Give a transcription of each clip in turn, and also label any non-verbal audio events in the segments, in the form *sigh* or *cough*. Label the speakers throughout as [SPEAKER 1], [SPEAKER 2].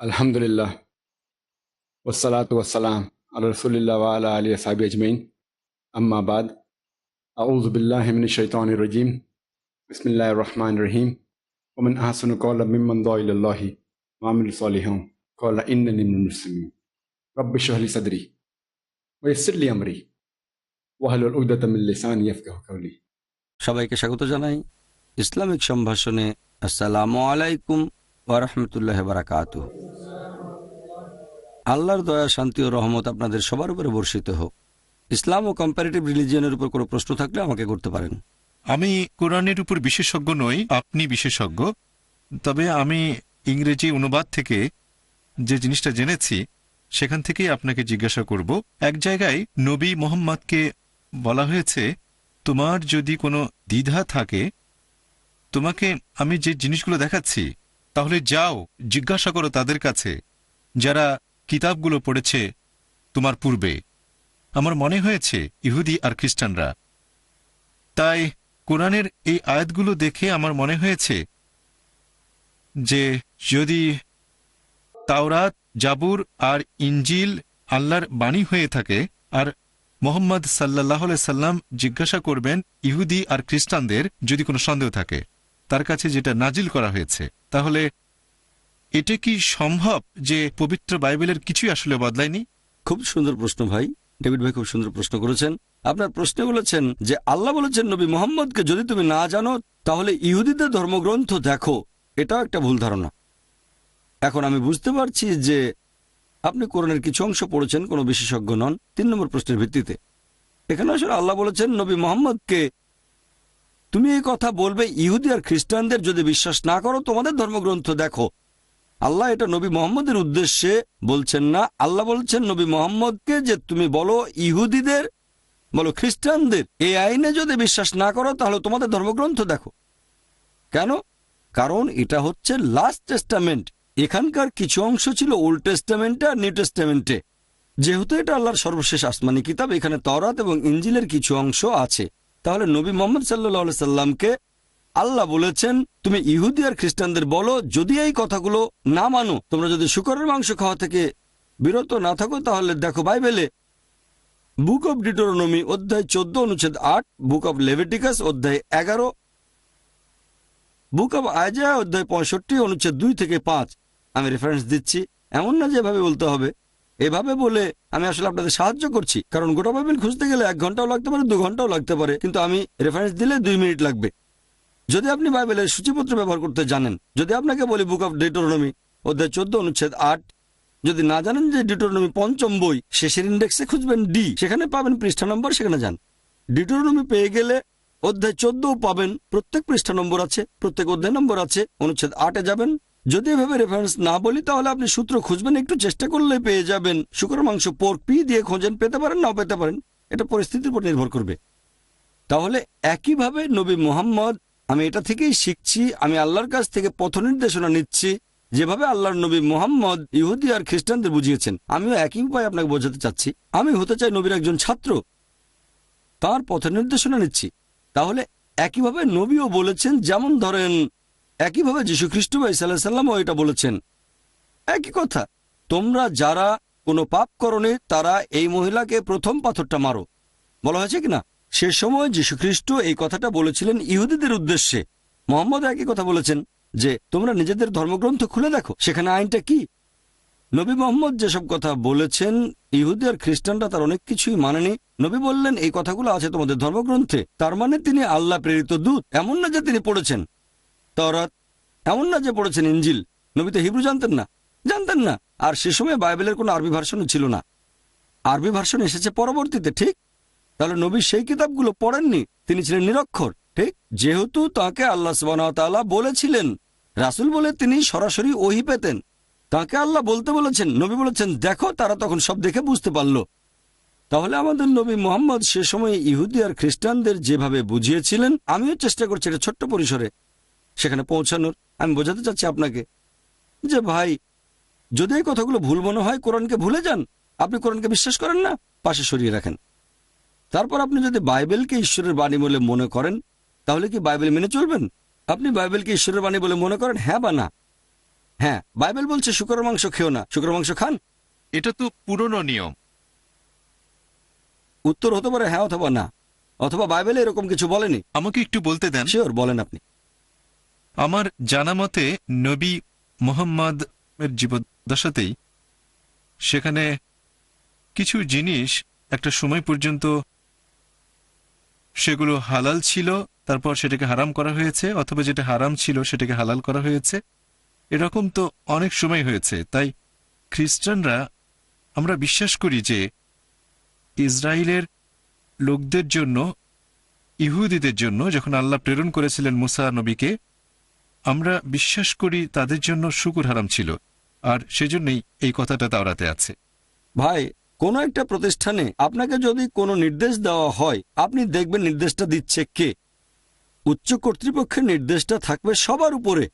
[SPEAKER 1] Alhamdulillah. والصلاة والسلام على رسول الله وعلى آله وصحبه أجمعين أما بعد أعوذ بالله من الشيطان الرجيم بسم الله الرحمن الرحيم ومن أحسن قولا ممن دعا إلى الله وعمل صالحا قال إنني من المسلمين رب اشرح لي صدري ويسر لي أمري واحلل عقدة من لساني يفقهوا قولي
[SPEAKER 2] সবাইকে স্বাগত জানাই ইসলামিক সম্ভাষণে আসসালামু আলাইকুম ওরহমতুল্লাহ বারাকাত আল্লাহর দয়া, শান্তি ও রহমত আপনাদের সবার উপরে বর্ষিত হোক। ইসলাম ও কম্পারেটিভ রিলিজিয়নের উপর কোনো প্রশ্ন থাকলে আমাকে করতে পারেন।
[SPEAKER 3] আমি কোরআনের উপর বিশেষজ্ঞ নই, আপনি বিশেষজ্ঞ। তবে আমি ইংরেজি অনুবাদ থেকে যে জিনিসটা জেনেছি, সেখান থেকেই আপনাকে জিজ্ঞাসা করব। এক জায়গায় নবী মোহাম্মদকে বলা হয়েছে, তোমার যদি কোনো দ্বিধা থাকে, তোমাকে আমি যে জিনিসগুলো দেখাচ্ছি তাহলে যাও, জিজ্ঞাসা করো তাদের কাছে। যারা কিতাবগুলো পড়েছে তোমার পূর্বে। আমার মনে হয়েছে, ইহুদি আর খ্রিস্টানরা। তাই কোরআনের এই আয়াতগুলো দেখে আমার মনে হয়েছে যে যদি তাওরাত, জাবুর আর ইঞ্জিল আল্লাহর বাণী হয়ে থাকে, আর মোহাম্মদ সাল্লাহ সাল্লাম জিজ্ঞাসা করবেন ইহুদি আর খ্রিস্টানদের যদি কোনো সন্দেহ থাকে। তার কাছে যেটা নাজিল করা হয়েছে, তাহলে এটা কি সম্ভব যে পবিত্র বাইবেলের কিছুই আসলে বদলায়নি?
[SPEAKER 2] খুব সুন্দর প্রশ্ন ভাই। ডেভিড ভাই খুব সুন্দর প্রশ্ন করেছেন। আপনার প্রশ্নে বলেছেন যে আল্লাহ বলেছেন, নবী মোহাম্মদকে যদি তুমি না জানো, তাহলে ইহুদিদের ধর্মগ্রন্থ দেখো। এটাও একটা ভুল ধারণা। এখন আমি বুঝতে পারছি যে আপনি কোরআনের কিছু অংশ পড়েছেন, কোনো বিশেষজ্ঞ নন। তিন নম্বর প্রশ্নের ভিত্তিতে। এখানে আসলে আল্লাহ বলেছেন, নবী মোহাম্মদকে তুমি এই কথা বলবে, ইহুদি আর খ্রিস্টানদের যদি বিশ্বাস না করো, তোমাদের ধর্মগ্রন্থ দেখো। আল্লাহ এটা নবী মোহাম্মদের উদ্দেশ্যে বলছেন না। আল্লাহ বলছেন, নবী মোহাম্মদকে যে তুমি বলো ইহুদিদের, বলো খ্রিস্টানদের, এই আইনে যদি বিশ্বাস না করো, তাহলে তোমাদের ধর্মগ্রন্থ দেখো। কেন? কারণ এটা হচ্ছে লাস্ট টেস্টামেন্ট। এখানকার কিছু অংশ ছিল ওল্ড টেস্টামেন্টে আর নিউ টেস্টামেন্টে। যেহেতু এটা আল্লাহর সর্বশেষ আসমানি কিতাব, এখানে তরাত এবং ইঞ্জিলের কিছু অংশ আছে। তাহলে নবী মোহাম্মদ সাল্লাহ সাল্লামকে আল্লাহ বলেছেন, তুমি ইহুদি আর খ্রিস্টানদের বলো, যদি এই কথাগুলো না মানো, তোমরা যদি শুকরের মাংস খাওয়া থেকে বিরত না থাকো, তাহলে দেখো বাইবেলে বুক অব ডিটোরনমি অধ্যায় চোদ্দ অনুচ্ছেদ আট, বুক অব লেভেটিকাস অধ্যায় এগারো, বুক অব আয়জা অধ্যায় পঁয়ষট্টি অনুচ্ছেদ দুই থেকে পাঁচ। আমি রেফারেন্স দিচ্ছি। এমন না যেভাবে বলতে হবে। এভাবে বলে আমি আসলে আপনাদের সাহায্য করছি। কারণ গোটা বাইবেল খুঁজতে গেলে এক ঘন্টাও লাগতে পারে, দু ঘন্টাও লাগতে পারে। কিন্তু আমি রেফারেন্স দিলে দুই মিনিট লাগবে। যদি আপনি বাইবেলের সূচিপত্র ব্যবহার করতে জানেন, যদি আপনাকে বলি বুক অফ ডিটোরনমি অধ্যায় চোদ্দ, অনুচ্ছেদ আট, যদি না জানেন যে ডিটোরনমি পঞ্চম বই, শেষের ইন্ডেক্সে খুঁজবেন ডি সেখানে পাবেন পৃষ্ঠা নম্বর সেখানে যান। ডিটোরনমি পেয়ে গেলে অধ্যায় চোদ্দও পাবেন, প্রত্যেক পৃষ্ঠা নম্বর আছে, প্রত্যেক অধ্যায় নম্বর আছে, অনুচ্ছেদ আটে যাবেন। যদি এভাবে রেফারেন্স না বলি, তাহলে আপনি সূত্র খুঁজবেন, একটু চেষ্টা করলে পেয়ে যাবেন। শুকর মাংস পোর্ক পি দিয়ে খোঁজেন, পেতে পারেন, নাও পেতে পারেন। এটা পরিস্থিতির উপর নির্ভর করবে। তাহলে একইভাবে নবী মোহাম্মদ, আমি এটা থেকেই শিখছি, আমি আল্লাহর কাছ থেকে পথ নির্দেশনা নিচ্ছি, যেভাবে আল্লাহর নবী মোহাম্মদ ইহুদি আর খ্রিস্টানদের বুঝিয়েছেন। আমিও একই উপায় আপনাকে বোঝাতে চাচ্ছি। আমি হতে চাই নবীর একজন ছাত্র। তার পথ নির্দেশনা নিচ্ছি। তাহলে একইভাবে নবীও বলেছেন, যেমন ধরেন একইভাবে যীশু খ্রিস্ট বা ইসাল্লাহ সাল্লামও এটা বলেছেন। একই কথা, তোমরা যারা কোনো পাপ করনি, তারা এই মহিলাকে প্রথম পাথরটা মারো। বলা হয়েছে কিনা? সে সময় যীশুখ্রিস্ট এই কথাটা বলেছিলেন ইহুদিদের উদ্দেশ্যে। মোহাম্মদ একই কথা বলেছেন যে, তোমরা নিজেদের ধর্মগ্রন্থ খুলে দেখো, সেখানে আইনটা কি? নবী মোহাম্মদ যেসব কথা বলেছেন, ইহুদি আর খ্রিস্টানরা তার অনেক কিছুই মানেনি। নবী বললেন, এই কথাগুলো আছে তোমাদের ধর্মগ্রন্থে। তার মানে তিনি আল্লাহ প্রেরিত দূত, এমন না যে তিনি পড়েছেন। তরাত এমন না যে পড়েছেন ইঞ্জিল। নবী তো হিব্রু জানতেন না। জানতেন না। আর সে সময় বাইবেলের কোনো আরবি ভার্সনও ছিল না। আরবি ভার্সন এসেছে পরবর্তীতে, ঠিক? তাহলে নবী সেই কিতাবগুলো পড়েননি। তিনি ছিলেন নিরক্ষর, ঠিক? যেহেতু তাকে আল্লাহ সুবাহতাল্লাহ বলেছিলেন। রাসুল বলে তিনি সরাসরি ওহি পেতেন। তাকে আল্লাহ বলতে বলেছেন, নবী বলেছেন, দেখো, তারা তখন সব দেখে বুঝতে পারল। তাহলে আমাদের নবী মোহাম্মদ সে সময় ইহুদি আর খ্রিস্টানদের যেভাবে বুঝিয়েছিলেন, আমিও চেষ্টা করছি এটা ছোট্ট পরিসরে। সেখানে পৌঁছানোর। আমি বোঝাতে চাচ্ছি আপনাকে যে ভাই যদি এই কথাগুলো ভুল মনে হয় কোরআনকে ভুলে যান। আপনি কোরআনকে বিশ্বাস করেন না পাশে সরিয়ে রাখেন। তারপর আপনি যদি বাইবেলকে ঈশ্বরের বাণী বলে মনে করেন তাহলে কি বাইবেল মেনে চলবেন? আপনি বাইবেলকে ঈশ্বরের বাণী বলে মনে করেন? হ্যাঁ বা না? হ্যাঁ বাইবেল বলছে শুকরের মাংস খেও না। শুকর মাংস খান?
[SPEAKER 3] এটা তো পুরনো নিয়ম।
[SPEAKER 2] উত্তর হতে পারে হ্যাঁ অথবা না। অথবা বাইবেলে এরকম কিছু বলেনি।
[SPEAKER 3] আমাকে একটু বলতে দেন।
[SPEAKER 2] শিওর বলেন আপনি।
[SPEAKER 3] আমার জানা মতে নবী মোহাম্মদ এর জীবদ্দশাতেই সেখানে কিছু জিনিস একটা সময় পর্যন্ত সেগুলো হালাল ছিল, তারপর সেটাকে হারাম করা হয়েছে, অথবা যেটা হারাম ছিল সেটাকে হালাল করা হয়েছে। এরকম তো অনেক সময় হয়েছে। তাই খ্রিস্টানরা, আমরা বিশ্বাস করি যে ইসরায়েলের লোকদের জন্য, ইহুদিদের জন্য যখন আল্লাহ প্রেরণ করেছিলেন মুসা নবীকে আমরা বিশ্বাস করি তাদের জন্য শুকুর হারাম ছিল, আর সেজন্যই এই কথাটা তাওরাতে আছে।
[SPEAKER 2] ভাই, কোনো একটা প্রতিষ্ঠানে আপনাকে যদি কোনো নির্দেশ দেওয়া হয়, আপনি দেখবেন নির্দেশটা দিচ্ছে কে? উচ্চ কর্তৃপক্ষের নির্দেশটা থাকবে সবার উপরে।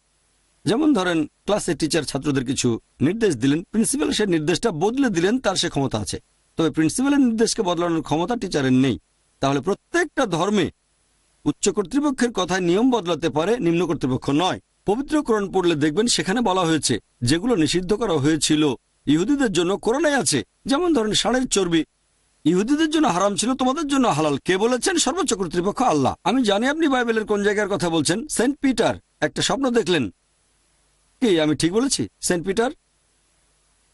[SPEAKER 2] যেমন ধরেন, ক্লাসের টিচার ছাত্রদের কিছু নির্দেশ দিলেন, প্রিন্সিপাল সে নির্দেশটা বদলে দিলেন, তার সে ক্ষমতা আছে। তবে প্রিন্সিপালের নির্দেশকে বদলানোর ক্ষমতা টিচারের নেই। তাহলে প্রত্যেকটা ধর্মে উচ্চ কর্তৃপক্ষের কথায় নিয়ম বদলাতে পারে নিম্ন কর্তৃপক্ষ নয়। পবিত্র কোরআন পড়লে দেখবেন সেখানে বলা হয়েছে যেগুলো নিষিদ্ধ করা হয়েছিল। ইহুদিদের জন্য কোরআনায় আছে। যেমন ধরেন ষাঁড়ের চর্বি। ইহুদিদের জন্য হারাম ছিল তোমাদের জন্য হালাল। কে বলেছেন? সর্বোচ্চ কর্তৃপক্ষ আল্লাহ। আমি জানি আপনি বাইবেলের কোন জায়গার কথা বলছেন। সেন্ট পিটার একটা স্বপ্ন দেখলেন। কি আমি ঠিক বলেছি? Saint Peter?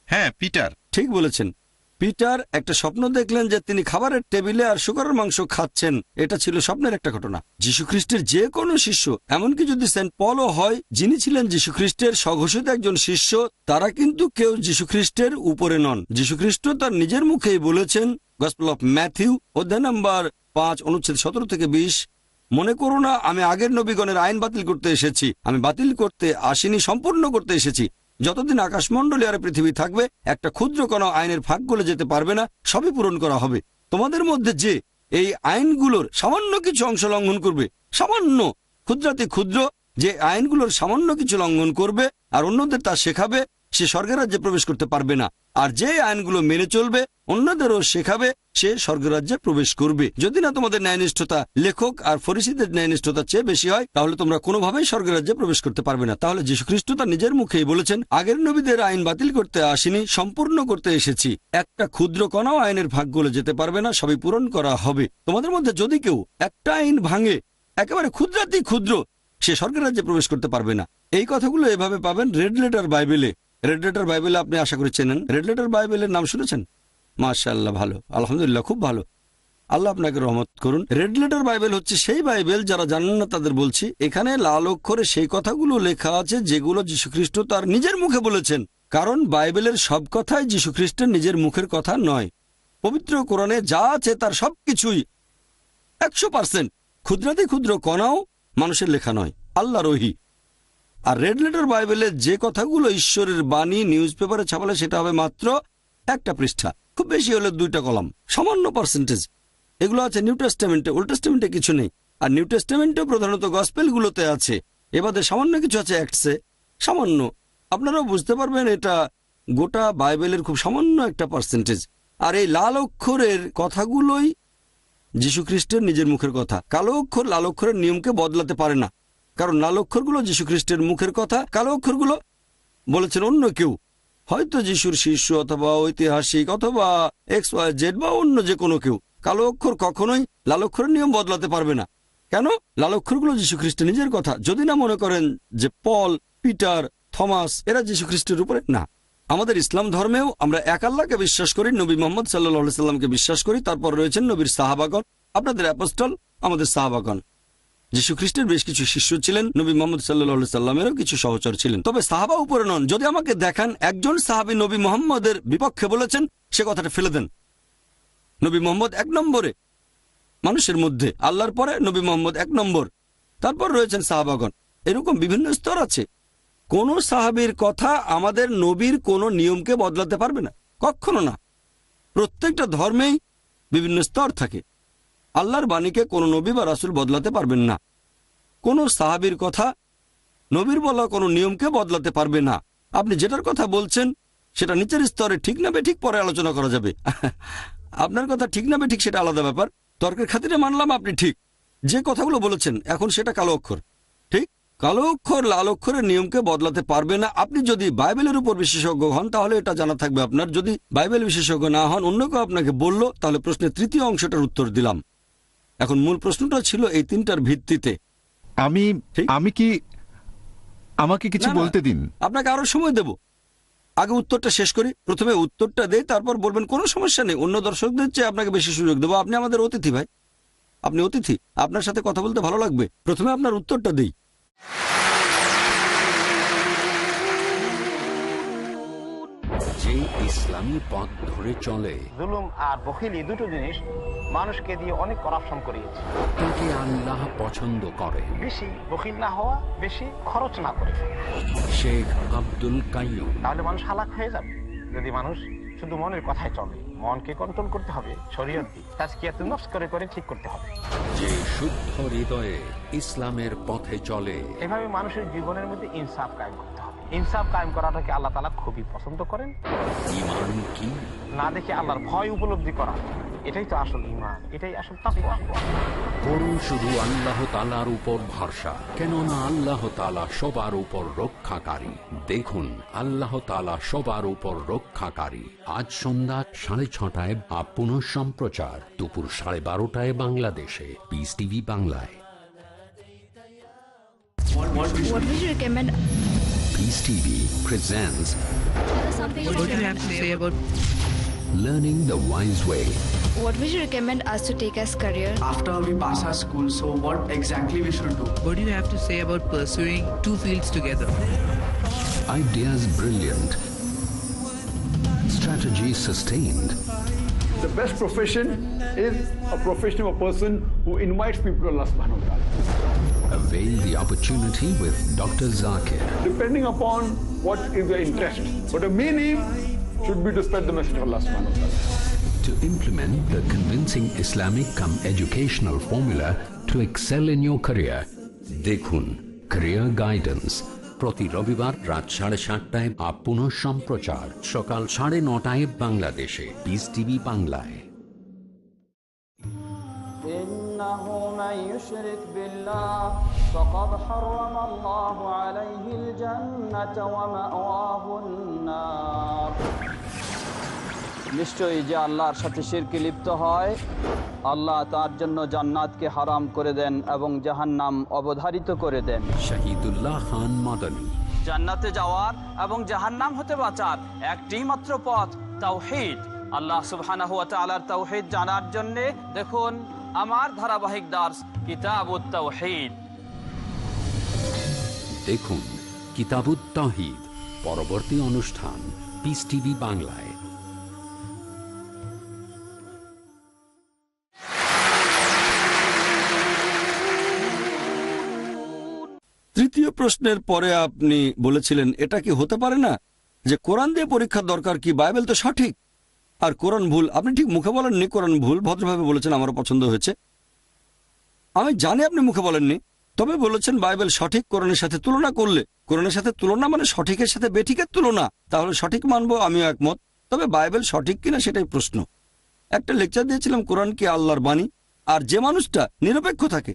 [SPEAKER 3] হ্যাঁ পিটার।
[SPEAKER 2] ঠিক বলেছেন। পিটার একটা স্বপ্ন দেখলেন যে তিনি খাবারের টেবিলে আর শুকরের মাংস খাচ্ছেন। এটা ছিল স্বপ্নের একটা ঘটনা। যীশুখ্রিস্টের যে কোনো শিষ্য, এমনকি যদি সেন্ট পলও হয়, যিনি ছিলেন যীশুখ্রিস্টের স্বঘোষিত একজন শিষ্য, তারা কিন্তু কেউ যীশুখ্রিস্টের উপরে নন। যীশুখ্রিস্ট তার নিজের মুখেই বলেছেন, গসপেল অফ ম্যাথিউ, অধ্যায় নাম্বার পাঁচ, অনুচ্ছেদ সতেরো থেকে বিশ, মনে করো না, আমি আগের নবীগণের আইন বাতিল করতে এসেছি। আমি বাতিল করতে আসিনি, সম্পূর্ণ করতে এসেছি। যতদিন আকাশমণ্ডলী আর পৃথিবী থাকবে, একটা ক্ষুদ্র কোনো আইনের ফাঁক গলে যেতে পারবে না, সবই পূরণ করা হবে। তোমাদের মধ্যে যে এই আইনগুলোর সামান্য কিছু অংশ লঙ্ঘন করবে, সামান্য, ক্ষুদ্রাতি ক্ষুদ্র, যে আইনগুলোর সামান্য কিছু লঙ্ঘন করবে আর অন্যদের তা শেখাবে, সে স্বর্গের রাজ্যে প্রবেশ করতে পারবে না। আর যে আইনগুলো মেনে চলবে অন্যদেরও শেখাবে, সে স্বর্গরাজ্যে প্রবেশ করবে। যদি না তোমাদের ন্যায়নিষ্ঠতা লেখক আর ফরিসিদের ন্যায়নিষ্ঠতা চেয়ে বেশি হয়, তাহলে তোমরা কোনোভাবেই স্বর্গরাজ্যে প্রবেশ করতে পারবে না। তাহলে যীশুখ্রিস্ট তার নিজের মুখেই বলেছেন, আগের নবীদের আইন বাতিল করতে আসিনি, সম্পূর্ণ করতে এসেছি। একটা ক্ষুদ্র কণাও আইনের ভাগ গলে যেতে পারবে না, সবই পূরণ করা হবে। তোমাদের মধ্যে যদি কেউ একটা আইন ভাঙে, একেবারে ক্ষুদ্রাতি ক্ষুদ্র, সে স্বর্গরাজ্যে প্রবেশ করতে পারবে না। এই কথাগুলো এভাবে পাবেন রেড লেটার বাইবেলে। রেড লেটার বাইবেলে আপনি আশা করি চেনেন। রেড লেটার বাইবেলের নাম শুনেছেন? মাশাআল্লাহ, ভালো। আলহামদুলিল্লাহ, খুব ভালো। আল্লাহ আপনাকে রহমত করুন। রেড লেটার বাইবেল হচ্ছে সেই বাইবেল যারা জানেন না তাদের বলছি। এখানে লাল অক্ষরে সেই কথাগুলো লেখা আছে যেগুলো যীশুখ্রিস্ট তার নিজের মুখে বলেছেন। কারণ বাইবেলের সব কথাই যীশুখ্রিস্টের নিজের মুখের কথা নয়। পবিত্র কোরআনে যা আছে তার সব কিছুই একশো পার্সেন্ট ক্ষুদ্রাতি ক্ষুদ্র কণাও মানুষের লেখা নয় আল্লাহ রহি আর রেড লেটার বাইবেলের যে কথাগুলো ঈশ্বরের বাণী নিউজ পেপারে ছাপালে সেটা হবে মাত্র একটা পৃষ্ঠা। খুব বেশি হলে দুইটা কলাম। সামান্য পার্সেন্টেজ এগুলো আছে নিউ টেস্টামেন্টে ওল্ড টেস্টামেন্টে কিছু নেই। আর নিউ টেস্টামেন্টেও প্রধানত গসপেলগুলোতে আছে। এবারে সামান্য কিছু আছে অ্যাক্টসে সামান্য। আপনারাও বুঝতে পারবেন এটা গোটা বাইবেলের খুব সামান্য একটা পার্সেন্টেজ আর এই লাল অক্ষরের কথাগুলোই যীশুখ্রিস্টের নিজের মুখের কথা। কালো অক্ষর লাল অক্ষরের নিয়মকে বদলাতে পারে না। কারণ লাল অক্ষরগুলো যীশুখ্রিস্টের মুখের কথা, কালো অক্ষরগুলো বলেছেন অন্য কেউ। হয়তো যিশুর শিষ্য অথবা ঐতিহাসিক অথবা এক্স ওয়াই জেড বা অন্য যে কোনো কেউ, কালো অক্ষর কখনোই লালক্ষরের নিয়ম বদলাতে পারবে না। কেন? লাল অক্ষরগুলো যীশুখ্রিস্টের নিজের কথা। যদি না মনে করেন যে পল, পিটার, থমাস, এরা যীশুখ্রিস্টের উপরে, না। আমাদের ইসলাম ধর্মেও আমরা এক আল্লাহকে বিশ্বাস করি, নবী মোহাম্মদ সাল্লাহ সাল্লামকে বিশ্বাস করি, তারপর রয়েছেন নবীর সাহাবাগন আপনাদের অ্যাপোস্টল, আমাদের সাহাবাগন যীশু খ্রিস্টের বেশ কিছু শিষ্য ছিলেন, নবী মোহাম্মদ সাল্লাহ সাল্লামেরও কিছু সহচর ছিলেন। তবে সাহাবা উপরে নন, যদি আমাকে দেখান, একজন সাহাবি নবী মোহাম্মদের বিপক্ষে বলেছেন, সে কথাটা ফেলে দেন। নবী মোহাম্মদ এক নম্বরে, মানুষের মধ্যে। আল্লাহর পরে নবী মোহাম্মদ এক নম্বর। তারপর রয়েছেন সাহাবাগণ। এরকম বিভিন্ন স্তর আছে। কোন সাহাবীর কথা আমাদের নবীর কোন নিয়মকে বদলাতে পারবে না। কখনো না। প্রত্যেকটা ধর্মেই বিভিন্ন স্তর থাকে। আল্লাহর বাণীকে কোনো নবী বা রাসুল বদলাতে পারবেন না। কোনো সাহাবীর কথা নবীর বলা কোনো নিয়মকে বদলাতে পারবে না। আপনি যেটার কথা বলছেন, সেটা নিচের স্তরে ঠিক না ঠিক পরে আলোচনা করা যাবে। *laughs* আপনার কথা ঠিক না ঠিক সেটা আলাদা ব্যাপার। তর্কের খাতিরে মানলাম আপনি ঠিক। যে কথাগুলো বলেছেন, এখন সেটা কালো অক্ষর। ঠিক? কালো অক্ষর, লাল অক্ষরের নিয়মকে বদলাতে পারবে না। আপনি যদি বাইবেলের উপর বিশেষজ্ঞ হন, তাহলে এটা জানা থাকবে আপনার। যদি বাইবেল বিশেষজ্ঞ না হন, অন্য কেউ আপনাকে বলল, তাহলে প্রশ্নের তৃতীয় অংশটার উত্তর দিলাম। এখন মূল প্রশ্নটা ছিল এই তিনটার ভিত্তিতে।
[SPEAKER 3] আমি আমি কি আমাকে কিছু। বলতে দিন?
[SPEAKER 2] আপনাকে আরও সময় দেব। আগে উত্তরটা শেষ করি। প্রথমে উত্তরটা দেই তারপর বলবেন কোনো সমস্যা নেই। অন্য দর্শকদের চেয়ে আপনাকে বেশি সুযোগ দেবো। আপনি আমাদের অতিথি ভাই। আপনি অতিথি আপনার সাথে কথা বলতে ভালো লাগবে। প্রথমে আপনার উত্তরটা দেই।
[SPEAKER 4] যে ইসলামী পথ ধরে চলে।
[SPEAKER 5] জুলুম আর বখিলি দুটো জিনিস মানুষকে দিয়ে অনেক করাপশন করিয়েছে।
[SPEAKER 4] তাকে আল্লাহ পছন্দ করে।
[SPEAKER 5] বেশি বখিল না হওয়া বেশি খরচ না করে।
[SPEAKER 4] শেখ আব্দুল কাইয়ুম।
[SPEAKER 5] তাহলে মানুষ হালাক হয়ে যাবে। যদি মানুষ শুধু মনের কথায় চলে মনকে কন্ট্রোল করতে হবে শরীয়ত দিয়ে তাজকিয়াতুন নফস করে করে ঠিক করতে হবে।
[SPEAKER 4] যে শুদ্ধ হৃদয়ে ইসলামের পথে চলে।
[SPEAKER 5] এভাবে মানুষের জীবনের মধ্যে ইনসাফ কায়েম হবে। ইনসাফ কায়েম করাটাকে আল্লাহ তালা খুবই পছন্দ করেন।
[SPEAKER 4] ইমান কি?
[SPEAKER 5] না দেখে আল্লাহর ভয় উপলব্ধি করা এটাই তো আসল ইমান এটাই আসল তাকওয়া।
[SPEAKER 4] করুন শুধু আল্লাহ তালার উপর ভরসা কেননা আল্লাহ তালা সবার উপর রক্ষাকারী। দেখুন আল্লাহ তালা সবার উপর রক্ষাকারী। আজ সন্ধ্যা সাড়ে ছটায় বা পুনঃ সম্প্রচার দুপুর সাড়ে বারোটায় বাংলাদেশে। পিস টিভি বাংলায়।
[SPEAKER 6] What would you recommend?
[SPEAKER 4] Peace Peace TV
[SPEAKER 6] presents What do you have to say about
[SPEAKER 4] learning the wise way?
[SPEAKER 6] What would you recommend us to take as career?
[SPEAKER 7] After we pass our school, so what exactly we should do?
[SPEAKER 8] What do you have to say about pursuing two fields together?
[SPEAKER 4] Ideas brilliant. Strategy sustained.
[SPEAKER 1] The best profession is a profession of a person who invites people to Allah subhanahu wa ta'ala.
[SPEAKER 4] Avail the opportunity with Dr. Zakir.
[SPEAKER 1] Depending upon what is your interest. But the main aim should be to spread the message of Allah subhanahu wa ta'ala.
[SPEAKER 4] To implement the convincing Islamic come educational formula to excel in your career. দেখুন Career Guidance প্রতি রবিবার রাত সাড়ে সাতটায় up পুনঃ সম্প্রচার সকাল সাড়ে নটায় বাংলাদেশে পিস টিভি বাংলায়
[SPEAKER 7] إنه من يشرك بالله فقد حرم الله عليه الجنة ومأواه النار নিশ্চয়ই যে আল্লাহর সাথে শিরকে লিপ্ত হয় আল্লাহ তার জন্য জান্নাতকে হারাম করে দেন এবং জাহান্নাম অবধারিত করে দেন
[SPEAKER 4] শহীদুল্লাহ খান মাদানী
[SPEAKER 7] জান্নাতে যাওয়ার এবং জাহান্নাম হতে বাঁচার একটি মাত্র পথ তাওহীদ আল্লাহ সুবহানাহু ওয়া তাআলার তাওহীদ জানার জন্য দেখুন আমার ধারাবাহিক দার্স কিতাবুত তাওহীদ।
[SPEAKER 4] দেখুন কিতাবুত তাহিদ পরবর্তী অনুষ্ঠান পিস টিভি বাংলায়।
[SPEAKER 2] তৃতীয় প্রশ্নের পরে আপনি বলেছিলেন এটা কি হতে পারে না? যে কোরআন দিয়ে পরীক্ষার দরকার কি? বাইবেল তো সঠিক। আর কোরআন ভুল, আপনি ঠিক মুখে বলেননি, কোরআন ভুল, ভদ্রভাবে বলেছেন, আমারও পছন্দ হয়েছে। আমি জানি আপনি মুখে বলেননি, তবে বলেছেন বাইবেল সঠিক কোরআনের সাথে তুলনা করলে, কোরআনের সাথে তুলনা মানে সঠিকের সাথে বেঠিকের তুলনা, তাহলে সঠিক মানবো আমিও একমত, তবে বাইবেল সঠিক কিনা সেটাই প্রশ্ন। একটা লেকচার দিয়েছিলাম, কোরআন কি আল্লাহর বাণী? আর যে মানুষটা নিরপেক্ষ থাকে,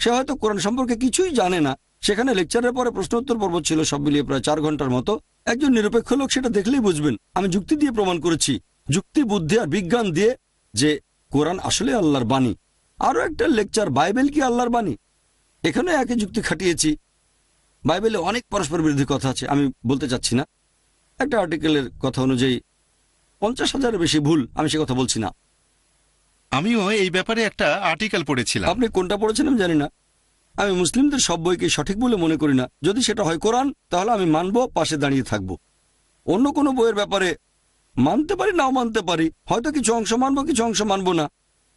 [SPEAKER 2] সে হয়তো কোরআন সম্পর্কে কিছুই জানে না, সেখানে লেকচারের পরে প্রশ্ন উত্তর পর্ব ছিল, সব মিলিয়ে প্রায় চার ঘণ্টার মতো। একজন নিরপেক্ষ লোক সেটা দেখলেই বুঝবেন। আমি যুক্তি দিয়ে প্রমাণ করেছি যুক্তি বুদ্ধি আর বিজ্ঞান দিয়ে যে কোরআন আসলে আল্লাহর বাণী। আরও একটা লেকচার বাইবেল কি আল্লাহর বাণী? এখানে একই যুক্তি খাটিয়েছি। বাইবেলে অনেক পরস্পর বিরোধী কথা আছে আমি বলতে চাচ্ছি না। একটা আর্টিকেলের কথা অনুযায়ী পঞ্চাশ হাজারের বেশি ভুল আমি সে কথা বলছি না।
[SPEAKER 3] আমিও এই ব্যাপারে একটা আর্টিকেল পড়েছিলাম।
[SPEAKER 2] আপনি কোনটা পড়েছেন আমি জানি না। আমি মুসলিমদের সব বইকে সঠিক বলে মনে করি না। যদি সেটা হয় কোরআন তাহলে আমি মানব পাশে দাঁড়িয়ে থাকব। অন্য কোনো বইয়ের ব্যাপারে মানতে পারি, নাও মানতে পারি। হয়তো কিছু অংশ মানবো, কিছু অংশ মানবো না।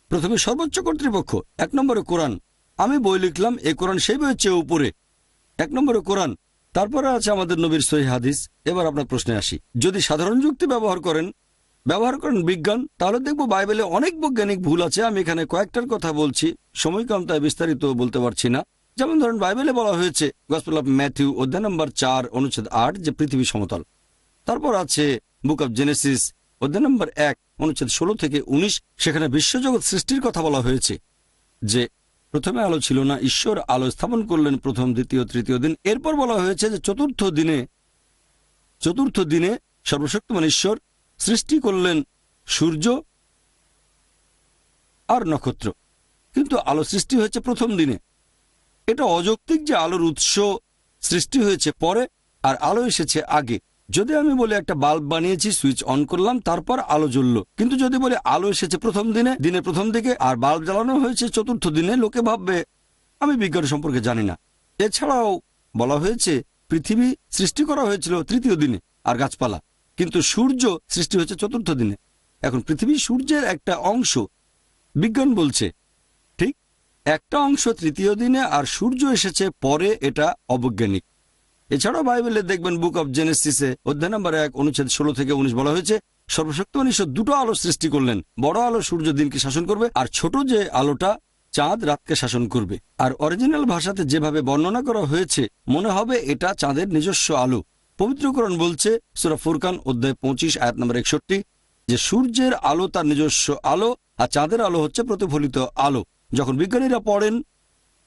[SPEAKER 2] প্রথমে সর্বোচ্চ কর্তৃপক্ষ, এক নম্বরে কোরআন। আমি বই লিখলাম, এই কোরআন সেই বইয়ের চেয়ে উপরে। এক নম্বরে কোরআন। তারপরে আছে আমাদের নবীর সহি হাদিস। এবার আপনার প্রশ্নে আসি। যদি সাধারণ যুক্তি ব্যবহার করেন ব্যবহার করেন বিজ্ঞান, তাহলে দেখব বাইবেলে অনেক বৈজ্ঞানিক ভুল আছে। আমি এখানে কয়েকটার কথা বলছি। সময় কম তাই বিস্তারিত বলতে পারছি না। যেমন ধরেন, বাইবেলে বলা হয়েছে, গসপেল অফ ম্যাথিউ, অধ্যায় নম্বর চার, অনুচ্ছেদ আট, যে পৃথিবী সমতল। তারপর আছে বুক অব জেনেসিস, অধ্যায় নম্বর এক, অনুচ্ছেদ ষোলো থেকে উনিশ, সেখানে বিশ্বজগৎ সৃষ্টির কথা বলা হয়েছে যে প্রথমে আলো ছিল না, ঈশ্বর আলো স্থাপন করলেন প্রথম, দ্বিতীয়, তৃতীয় দিন। এরপর বলা হয়েছে যে চতুর্থ দিনে চতুর্থ দিনে সর্বশক্তিমান ঈশ্বর সৃষ্টি করলেন সূর্য আর নক্ষত্র। কিন্তু আলো সৃষ্টি হয়েছে প্রথম দিনে। এটা অযৌক্তিক যে আলোর উৎস সৃষ্টি হয়েছে পরে, আর আলো এসেছে আগে। যদি আমি বলি একটা বাল্ব বানিয়েছি, সুইচ অন করলাম, তারপর আলো জ্বললো। কিন্তু যদি বলি আলো এসেছে প্রথম দিনে, দিনের প্রথম দিকে, আর বাল্ব জ্বালানো হয়েছে চতুর্থ দিনে, লোকে ভাববে, আমি বিজ্ঞান সম্পর্কে জানি না। এছাড়াও বলা হয়েছে, পৃথিবী সৃষ্টি করা হয়েছিল তৃতীয় দিনে, আর গাছপালা। কিন্তু সূর্য সৃষ্টি হয়েছে চতুর্থ দিনে। এখন পৃথিবী সূর্যের একটা অংশ, বিজ্ঞান বলছে, ঠিক? একটা অংশ তৃতীয় দিনে, আর সূর্য এসেছে পরে, এটা অবৈজ্ঞানিক। এছাড়াও বাইবেলে দেখবেন বুক অব জেনেসিসে অধ্যায় নম্বর এক, অনুচ্ছেদ ষোলো থেকে উনিশ বলা হয়েছে সর্বশক্তিমান ঈশ্বর দুটো আলো সৃষ্টি করলেন, বড় আলো সূর্য দিনকে শাসন করবে আর ছোট যে আলোটা চাঁদ রাতকে শাসন করবে। আর অরিজিনাল ভাষাতে যেভাবে বর্ণনা করা হয়েছে, মনে হবে এটা চাঁদের নিজস্ব আলো। পবিত্রকরণ বলছে সুরা ফুরকান অধ্যায় পঁচিশ, আয়াত নম্বর একষট্টি, যে সূর্যের আলো তার নিজস্ব আলো আর চাঁদের আলো হচ্ছে প্রতিফলিত আলো। যখন বিজ্ঞানীরা পড়েন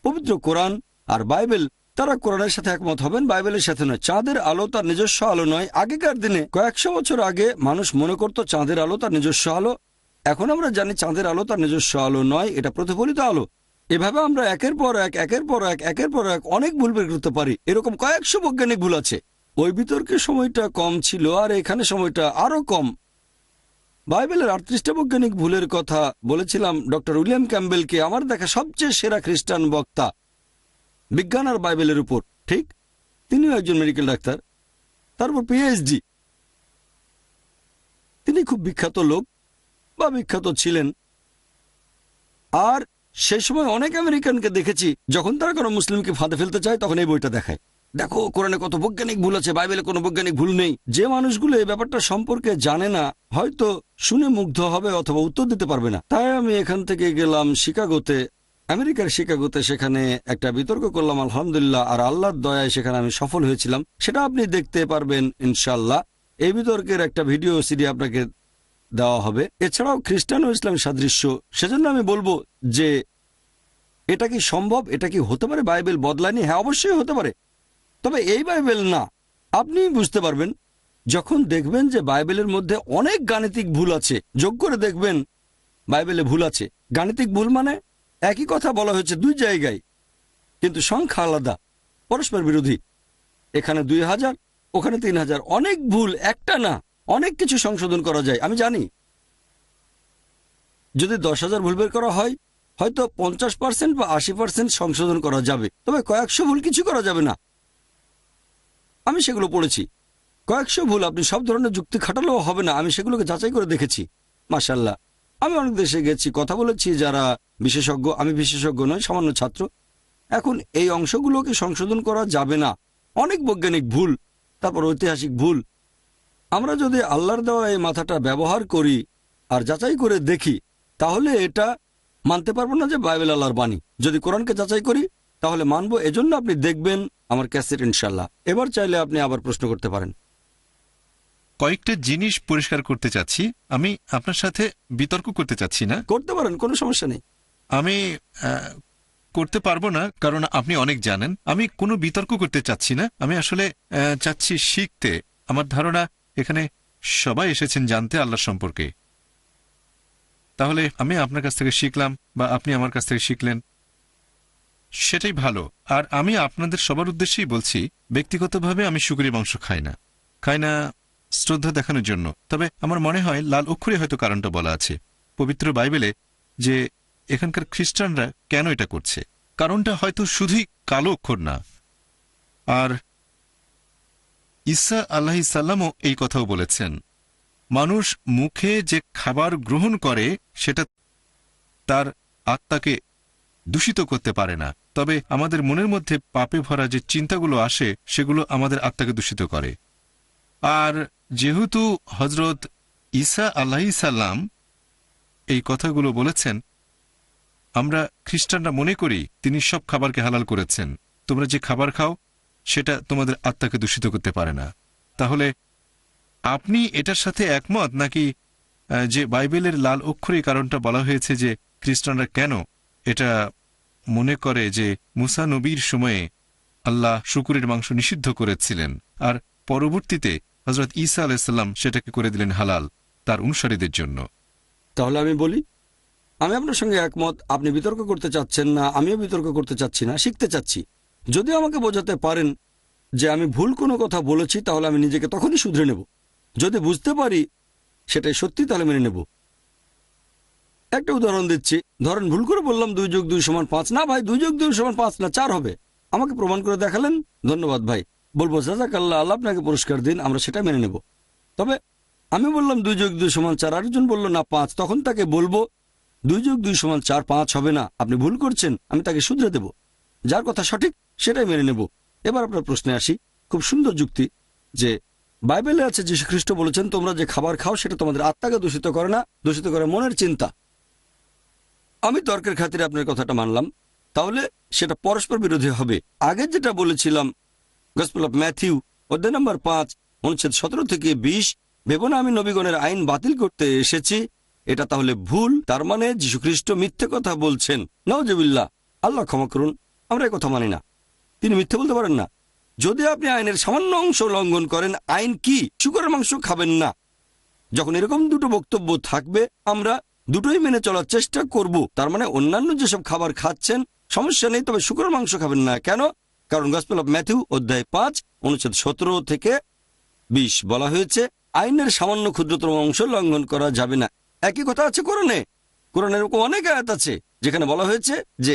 [SPEAKER 2] পবিত্র কোরআন আর বাইবেল তারা কোরআনের সাথে একমত হবেন, বাইবেলের সাথে নয়। চাঁদের আলো তার নিজস্ব আলো নয়। আগেকার দিনে কয়েকশো বছর আগে মানুষ মনে করত চাঁদের আলো তার নিজস্ব আলো। এখন আমরা জানি চাঁদের আলো তার নিজস্ব আলো নয়, এটা প্রতিফলিত আলো। এভাবে আমরা একের পর এক, একের পর এক, একের পর এক অনেক ভুল বের করতে পারি। এরকম কয়েকশো বৈজ্ঞানিক ভুল আছে। ওই বিতর্কে সময়টা কম ছিল আর এখানে সময়টা আরও কম। বাইবেলের আটত্রিশটা বৈজ্ঞানিক ভুলের কথা বলেছিলাম ডক্টর উইলিয়াম ক্যাম্বেলকে আমার দেখা সবচেয়ে সেরা খ্রিস্টান বক্তা বিজ্ঞান আর বাইবেলের উপর, ঠিক? তিনিও একজন মেডিকেল ডাক্তার তারপর পিএইচডি তিনি খুব বিখ্যাত লোক বা বিখ্যাত ছিলেন। আর সে সময় অনেক আমেরিকানকে দেখেছি, যখন তারা কোনো মুসলিমকে ফাঁদে ফেলতে চায়, তখন এই বইটা দেখায়। দেখো, কোরআনে কত বৈজ্ঞানিক ভুল আছে, বাইবেলে কোনো বৈজ্ঞানিক ভুল নেই। যে মানুষগুলো এই ব্যাপারটা সম্পর্কে জানে না, হয়তো শুনে মুগ্ধ হবে অথবা উত্তর দিতে পারবে না। তাই আমি এখান থেকে গেলাম শিকাগোতে আমেরিকার শিকাগোতে সেখানে একটা বিতর্ক করলাম, আলহামদুলিল্লাহ, আর আল্লাহর দয়ায় সেখানে আমি সফল হয়েছিলাম। সেটা আপনি দেখতে পারবেন ইনশাল্লাহ এই বিতর্কের একটা ভিডিও সিডি আপনাকে দেওয়া হবে। এছাড়াও খ্রিস্টান ও ইসলাম সাদৃশ্য, সেজন্য আমি বলব যে এটা কি সম্ভব? এটা কি হতে পারে? বাইবেল বদলায়নি? হ্যাঁ অবশ্যই হতে পারে। তবে এই বাইবেল না আপনি বুঝতে পারবেন। যখন দেখবেন যে বাইবেলের মধ্যে অনেক গাণিতিক ভুল আছে, যোগ করে দেখবেন বাইবেলে ভুল আছে। গাণিতিক ভুল মানে একই কথা বলা হয়েছে দুই জায়গায়। কিন্তু সংখ্যা আলাদা, পরস্পর বিরোধী। এখানে দুই হাজার, ওখানে তিন হাজার। অনেক ভুল, একটা না, অনেক কিছু সংশোধন করা যায়, আমি জানি। যদি দশ হাজার ভুল বের করা হয়, হয়তো পঞ্চাশ পার্সেন্ট বা আশি পার্সেন্ট সংশোধন করা যাবে। তবে কয়েকশো ভুল কিছু করা যাবে না। আমি সেগুলো পড়েছি। কয়েকশো ভুল আপনি সব ধরনের যুক্তি খাটালেও হবে না, আমি সেগুলোকে যাচাই করে দেখেছি। মাসাল্লাহ আমি অনেক দেশে গেছি, কথা বলেছি যারা বিশেষজ্ঞ, আমি বিশেষজ্ঞ নয় সামান্য ছাত্র। এখন এই অংশগুলোকে সংশোধন করা যাবে না। অনেক বৈজ্ঞানিক ভুল, তারপর ঐতিহাসিক ভুল। আমরা যদি আল্লাহর দেওয়া এই মাথাটা ব্যবহার করি আর যাচাই করে দেখি, তাহলে এটা মানতে পারব না যে বাইবেল আল্লাহর বাণী। যদি কোরআনকে যাচাই করি, তাহলে মানবো, এজন্য আপনি দেখবেন আমার ক্যাসেট ইনশাল্লাহ এবার চাইলে আপনি আবার প্রশ্ন করতে পারেন।
[SPEAKER 3] কয়েকটা জিনিস পরিষ্কার করতে চাচ্ছি। আমি আপনার সাথে বিতর্ক করতে চাচ্ছি না।
[SPEAKER 2] করতে পারেন কোনো সমস্যা নেই।
[SPEAKER 3] আমি করতে পারব না কারণ আপনি অনেক জানেন। আমি কোনো বিতর্ক করতে চাচ্ছি না। আমি আসলে চাচ্ছি শিখতে। আমার ধারণা এখানে সবাই এসেছেন জানতে আল্লাহ সম্পর্কে। তাহলে আমি আপনার কাছ থেকে শিখলাম বা আপনি আমার কাছ থেকে শিখলেন। সেটাই ভালো। আর আমি আপনাদের সবার উদ্দেশ্যেই বলছি ব্যক্তিগতভাবে আমি শুকুরি মাংস খাই না। খাই না শ্রদ্ধা দেখানোর জন্য। তবে আমার মনে হয় লাল অক্ষরে হয়তো কারণটা বলা আছে। পবিত্র বাইবেলে যে এখানকার খ্রিস্টানরা কেন এটা করছে? কারণটা হয়তো শুধুই কালো অক্ষর না। আর ঈসা আল্লাহ সাল্লামও এই কথাও বলেছেন, মানুষ মুখে যে খাবার গ্রহণ করে, সেটা তার আত্মাকে দূষিত করতে পারে না। তবে আমাদের মনের মধ্যে পাপে ভরা যে চিন্তাগুলো আসে, সেগুলো আমাদের আত্মাকে দূষিত করে। আর যেহেতু হজরত ঈসা আলাহি সাল্লাম এই কথাগুলো বলেছেন, আমরা খ্রিস্টানরা মনে করি তিনি সব খাবারকে হালাল করেছেন। তোমরা যে খাবার খাও, সেটা তোমাদের আত্মাকে দূষিত করতে পারে না। তাহলে আপনি এটার সাথে একমত নাকি যে বাইবেলের লাল অক্ষরে কারণটা বলা হয়েছে যে খ্রিস্টানরা কেন এটা মনে করে যে মুসা নবীর সময়ে আল্লাহ শুকুরের মাংস নিষিদ্ধ করেছিলেন। আর পরবর্তীতে হজরত ঈসা আলাইসাল্লাম সেটাকে করে দিলেন হালাল, তার অনুসারীদের জন্য।
[SPEAKER 2] তাহলে আমি বলি, আমি আপনার সঙ্গে একমত, আপনি বিতর্ক করতে চাচ্ছেন না, আমিও বিতর্ক করতে চাচ্ছি না, শিখতে চাচ্ছি। যদি আমাকে বোঝাতে পারেন যে আমি ভুল কোনো কথা বলেছি, তাহলে আমি নিজেকে তখনই শুধরে নেব। যদি বুঝতে পারি সেটাই সত্যি, তাহলে মেনে নেব। একটা উদাহরণ দিচ্ছি, ধরেন ভুল করে বললাম দুই যোগ দুই সমান পাঁচ, না ভাই, দুই যোগ দুই সমান পাঁচ না, চার হবে। আমাকে প্রমাণ করে দেখালেন, ধন্যবাদ ভাই। বলব জাজাক আল্লাহ আপনাকে পুরস্কার দিন, আমরা সেটা মেনে নেব। তবে আমি বললাম, দুই যোগ দুই সমান চার। আরেকজন বলল, না, পাঁচ। তখন তাকে বলব, দুই যোগ দুই সমান চার, পাঁচ হবে না। আপনি ভুল করছেন, আমি তাকে শুধরে দেব। যার কথা সঠিক, সেটাই মেনে নেব। এবার আপনার প্রশ্নে আসি। খুব সুন্দর যুক্তি যে বাইবেলে আছে, যীশু খ্রিস্ট বলেছেন, তোমরা যে খাবার খাও, সেটা তোমাদের আত্মাকে দূষিত করে না, দূষিত করে মনের চিন্তা। আমি তর্কের খাতিরে আপনার কথাটা মানলাম। তাহলে সেটা পরস্পর বিরোধী হবে। আগে যেটা বলেছিলাম গসপেল অফ ম্যাথিউ অধ্যায় নম্বর পাঁচ, অনুচ্ছেদ সতেরো থেকে বিশ, ভেবো আমি নবীগণের আইন বাতিল করতে এসেছি? এটা তাহলে ভুল। তার মানে যীশুখ্রিস্ট মিথ্যে কথা বলছেন। নওজবিল্লা আল্লাহ ক্ষমা করুন, আমরা কথা মানি না। তিনি মিথ্যে বলতে পারেন না। যদি আপনি আইনের সামান্য অংশ লঙ্ঘন করেন, আইন কি? শুকরের মাংস খাবেন না। যখন এরকম দুটো বক্তব্য থাকবে, আমরা দুটোই মেনে চলার চেষ্টা করব। তার মানে অন্যান্য যেসব খাবার খাচ্ছেন, সমস্যা নেই, তবে শুকরের মাংস খাবেন না। কেন? কারণ গসপেল অফ ম্যাথিউ অধ্যায় পাঁচ, অনুচ্ছেদ সতেরো থেকে বিশ বলা হয়েছে, আইনের সামান্য ক্ষুদ্রতম অংশ লঙ্ঘন করা যাবে না। একই কথা আছে কোরআনে। কোরআনে এরকম অনেক আয়াত আছে, যেখানে বলা হয়েছে যে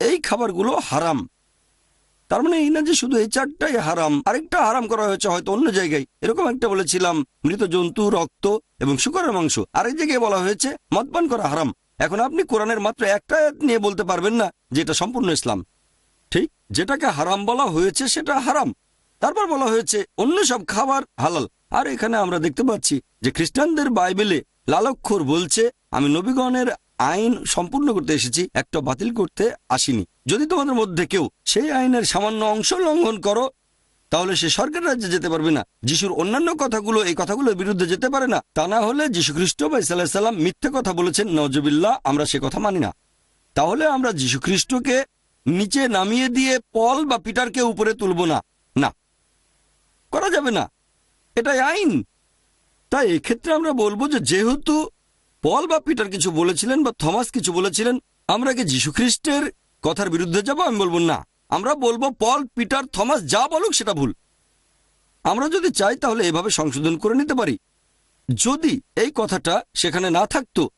[SPEAKER 2] এই খাবারগুলো হারাম। তার মানে এই না যে শুধু এই চারটাই হারাম, আরেকটা হারাম করা হয়েছে হয়তো অন্য জায়গায়। এরকম একটা বলেছিলাম, মৃত জন্তু, রক্ত এবং শুকরের মাংস। আরেক জায়গায় বলা হয়েছে মদপান করা হারাম। এখন আপনি কোরআনের মাত্র একটা নিয়ে বলতে পারবেন না যে এটা সম্পূর্ণ ইসলাম। ঠিক, যেটাকে হারাম বলা হয়েছে সেটা হারাম। তারপর বলা হয়েছে, অন্য সব খাবার হালাল। আর এখানে আমরা দেখতে পাচ্ছি যে খ্রিস্টানদের বাইবেলে লালক্ষর বলছে, আমি নবীগণের আইন সম্পূর্ণ করতে এসেছি, একটা বাতিল করতে আসিনি। যদি তোমাদের মধ্যে কেউ সেই আইনের সামান্য অংশ লঙ্ঘন করো, তাহলে সে সরকার রাজ্যে যেতে পারবে না। যিশুর অন্যান্য কথাগুলো এই কথাগুলোর বিরুদ্ধে যেতে পারে না। তা না হলে যীশু খ্রিস্ট বা ইসাল্লাহ সাল্লাম মিথ্যে কথা বলেছেন নজবিল্লা আমরা সে কথা মানি না। তাহলে আমরা যীশু খ্রিস্টকে নিচে নামিয়ে দিয়ে পল বা পিটারকে উপরে তুলব না। না। করা যাবে না। এটাই আইন। তাই এক্ষেত্রে আমরা বলব যে যেহেতু পল বা পিটার কিছু বলেছিলেন বা থমাস কিছু বলেছিলেন, আমরা কি যীশুখ্রিস্টের কথার বিরুদ্ধে যাব? আমি বলব না। আমরা বলব পল, পিটার, থমাস যা বলুক সেটা ভুল। আমরা যদি চাই তাহলে এভাবে সংশোধন করে নিতে পারি। যদি এই কথাটা সেখানে না থাকতো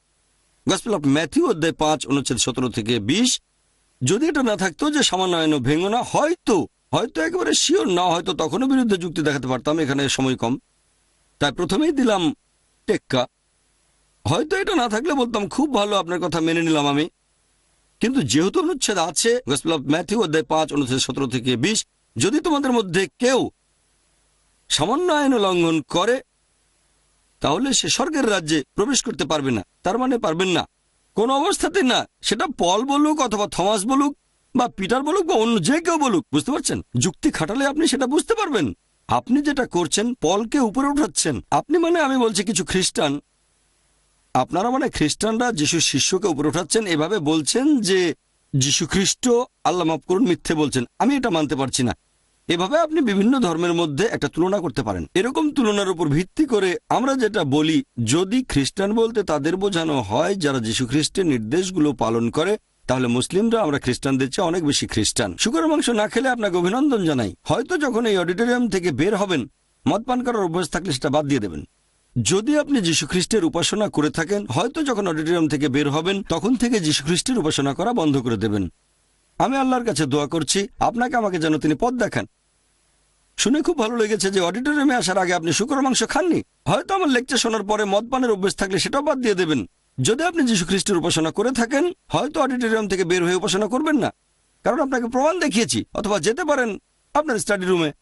[SPEAKER 2] গসপেল অফ ম্যাথিউ অধ্যায় পাঁচ, অনুচ্ছেদ সতেরো থেকে বিশ যদি এটা না থাকতো যে সামান্য ভেঙো না, হয়তো হয়তো একেবারে শিওর না, হয়তো তখনও বিরুদ্ধে যুক্তি দেখাতে পারতাম, এখানে সময় কম। তাই প্রথমেই দিলাম টেক্কা। হয়তো এটা না থাকলে বলতাম, খুব ভালো আপনার কথা মেনে নিলাম আমি। কিন্তু যেহেতু অনুচ্ছেদ আছে ম্যাথিউ অধ্যায় পাঁচ, অনুচ্ছেদ সতেরো থেকে বিশ, যদি তোমাদের মধ্যে কেউ সামান্য আইন লঙ্ঘন করে, তাহলে সে স্বর্গের রাজ্যে প্রবেশ করতে পারবে না। তার মানে পারবেন না। কোন অবস্থাতে না, সেটা পল বলুক অথবা থমাস বলুক বা পিটার বলুক বা অন্য যে কেউ বলুক, বুঝতে পারছেন? যুক্তি খাটালে আপনি সেটা বুঝতে পারবেন। আপনি যেটা করছেন, পলকে উপরে উঠাচ্ছেন। আপনি মানে আমি বলছি কিছু খ্রিস্টান। আপনারা মানে খ্রিস্টানরা যিশু শিষ্যকে উপরে উঠাচ্ছেন, এভাবে বলছেন যে, যিশু খ্রিস্ট, আল্লাহ মাফ করুন, মিথ্যে বলছেন। আমি এটা মানতে পারছি না। এভাবে আপনি বিভিন্ন ধর্মের মধ্যে একটা তুলনা করতে পারেন। এরকম তুলনার উপর ভিত্তি করে আমরা যেটা বলি, যদি খ্রিস্টান বলতে তাদের বোঝানো হয়, যারা যীশু খ্রিস্টের নির্দেশগুলো পালন করে, তাহলে মুসলিমরা আমরা খ্রিস্টানদের চেয়ে অনেক বেশি খ্রিস্টান। শুকর মাংস না খেলে আপনাকে অভিনন্দন জানাই। হয়তো যখন এই অডিটোরিয়াম থেকে বের হবেন, মদ পান করার অভ্যাস থাকলে সেটা বাদ দিয়ে দেবেন। যদি আপনি খ্রিস্টের উপাসনা করে থাকেন, হয়তো যখন অডিটোরিয়াম থেকে বের হবেন, তখন থেকে খ্রিস্টের উপাসনা করা বন্ধ করে দেবেন। আমি আল্লাহর কাছে দোয়া করছি, আপনাকে আমাকে যেন তিনি পথ দেখান। শুনে খুব ভালো লেগেছে যে অডিটোরিয়ামে আসার আগে আপনি শুকর মাংস খাননি। হয়তো আমার লেকচার শোনার পরে মদ পানের অভ্যেস থাকলে সেটাও বাদ দিয়ে দেবেন। যদি আপনি যীশু খ্রিস্টের উপাসনা করে থাকেন, হয়তো অডিটোরিয়াম থেকে বের হয়ে উপাসনা করবেন না। কারণ আপনাকে প্রমাণ দেখিয়েছি, অথবা যেতে পারেন আপনার স্টাডি রুমে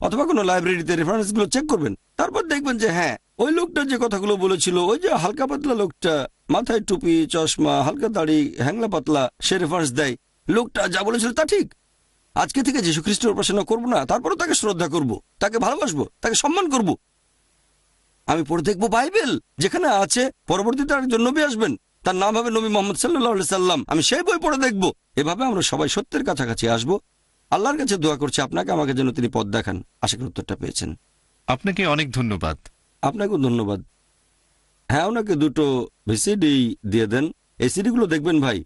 [SPEAKER 2] অথবা কোনো লাইব্রেরিতে রেফারেন্সগুলো চেক করবেন। তারপর দেখবেন যে হ্যাঁ ওই লোকটা যে কথাগুলো বলেছিল, ওই যে হালকা পাতলা লোকটা, মাথায় টুপি, চশমা, হালকা দাড়ি, হ্যাংলা পাতলা, সে রেফারেন্স দেয়। লোকটা যা বলেছিল তা ঠিক। আজকে থেকে যীশু খ্রিস্টের উপাসনা করব না তারপরও তাকে শ্রদ্ধা করব তাকে ভালোবাসবো তাকে সম্মান করব। আমি পড়ে দেখব বাইবেল যেখানে আছে পরবর্তীতে একজন নবী আসবেন তার নাম হবে নবী মোহাম্মদ সাল্লাহ সাল্লাম। আমি সেই বই পড়ে দেখব। এভাবে আমরা সবাই সত্যের কাছাকাছি আসব। আল্লাহর কাছে দোয়া করছি আপনাকে আমাকে যেন তিনি পথ দেখান। আশা করি উত্তরটা পেয়েছেন।
[SPEAKER 3] আপনাকে অনেক ধন্যবাদ।
[SPEAKER 2] আপনাকেও ধন্যবাদ। হ্যাঁ ওনাকে দুটো ভিসিডি দিয়ে দেন। এই সিডিগুলো দেখবেন ভাই।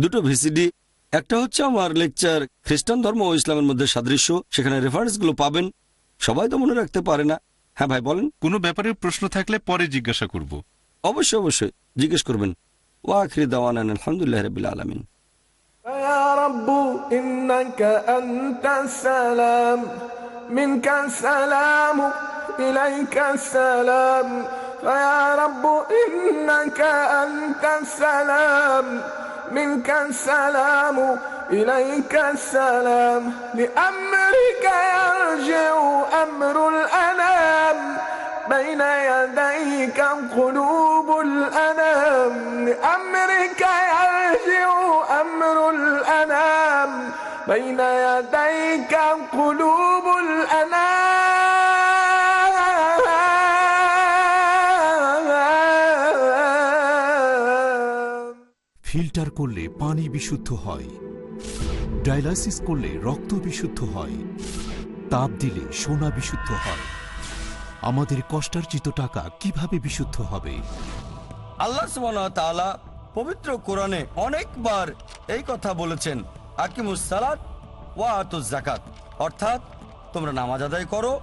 [SPEAKER 2] দুটো ভিসিডি একটা হচ্ছে আমার লেকচার খ্রিস্টান ধর্ম ও ইসলামের মধ্যে সাদৃশ্য সেখানে রেফারেন্সগুলো পাবেন সবাই তো মনে রাখতে পারে না হ্যাঁ ভাই বলেন
[SPEAKER 3] কোনো ব্যাপারে প্রশ্ন থাকলে পরে জিজ্ঞাসা করব
[SPEAKER 2] অবশ্যই অবশ্যই জিজ্ঞেস করবেন ওয়াখির দাওয়ান আলহামদুলিল্লাহ রবিল আলমিন
[SPEAKER 9] يا رب إنك أنت السلام منك السلام إليك السلام فيا رب إنك أنت السلام منك السلام إليك السلام. لأمرك يرجع أمر الأنام. بين يديك قلوب الأنام. لأمرك يرجع أمر الأنام. بين يديك قلوب الأنام.
[SPEAKER 10] করলে পানি বিশুদ্ধ হয়। ডায়ালাইসিস করলে রক্ত বিশুদ্ধ হয়। তাপ দিলে সোনা বিশুদ্ধ হয়। আমাদের কষ্টার্জিত টাকা কীভাবে বিশুদ্ধ হবে?
[SPEAKER 2] আল্লাহ তাআলা পবিত্র কোরআনে অনেকবার এই কথা বলেছেন, আকিমুস সালাত ওয়া আতুজ জাকাত অর্থাৎ, তোমরা নামাজ আদায় করো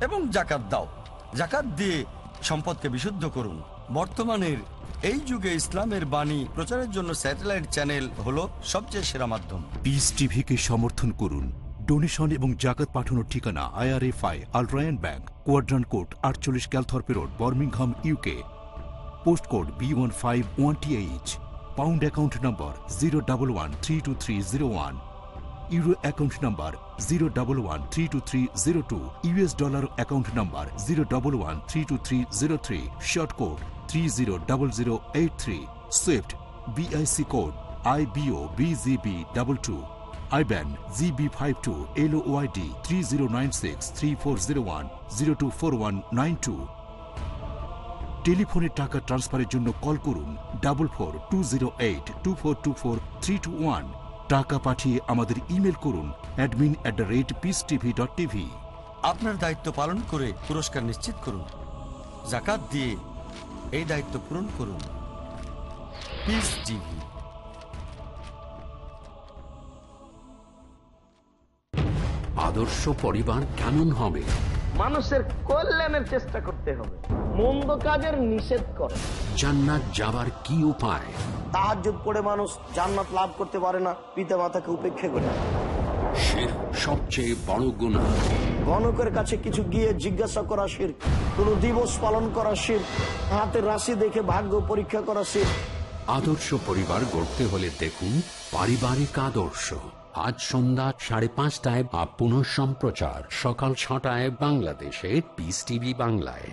[SPEAKER 2] এবং জাকাত দাও। জাকাত দিয়ে সম্পদকে বিশুদ্ধ করুন। বর্তমানের এই যুগে ইসলামের বাণী প্রচারের জন্য স্যাটেলাইট চ্যানেল হলো সবচেয়ে সেরা মাধ্যম।
[SPEAKER 10] পিস টিভিকে সমর্থন করুন। ডোনেশন এবং জাকাত পাঠানোর ঠিকানা IRFI Al Rayan bank Quadrant court আটচল্লিশ Calthorpe road Birmingham UK post code B one five one T H pound account number zero double one three two three zero one euro account number zero double one three two three zero two US dollar account number zero double one three two three zero three short code three zero double zero eight three SWIFT BIC code I B O BGB double two IBAN GB five two L YD three zero nine six three four zero one zero two four one nine two টেলিফোনে টাকা ট্রান্সফারের জন্য call করুন double four two zero eight two four two four three two one টাকা পাঠিয়ে আমাদের email করুন admin at the rate Peace TV dot TV
[SPEAKER 2] আপনার দায়িত্ব পালন করে পুরস্কার নিশ্চিত করুন জাকাত দিয়ে এই দায়িত্ব পূরণ করুন। পিস টিভি
[SPEAKER 4] আদর্শ পরিবার কেমন হবে?
[SPEAKER 11] মানুষের কল্যাণের চেষ্টা করতে হবে। মন্দ কাজের নিষেধ করে।
[SPEAKER 4] জান্নাত যাবার কি উপায়?
[SPEAKER 11] তাহাজ্জুদ পড়ে মানুষ জান্নাত লাভ করতে পারে না পিতা মাতাকে উপেক্ষা করে।
[SPEAKER 4] শির সবচেয়ে বড় গুণা
[SPEAKER 11] গণকের কাছে কিছু গিয়ে জিজ্ঞাসা করা শির। কোন দিবস পালন করা শির। হাতের রাশি দেখে ভাগ্য পরীক্ষা করা শির।
[SPEAKER 4] আদর্শ পরিবার গড়তে হলে দেখুন পারিবারিক আদর্শ। আজ সন্ধ্যা সাড়ে পাঁচটায় বা পুনঃ সম্প্রচার সকাল ছটায় বাংলাদেশে পিস টিভি বাংলায়।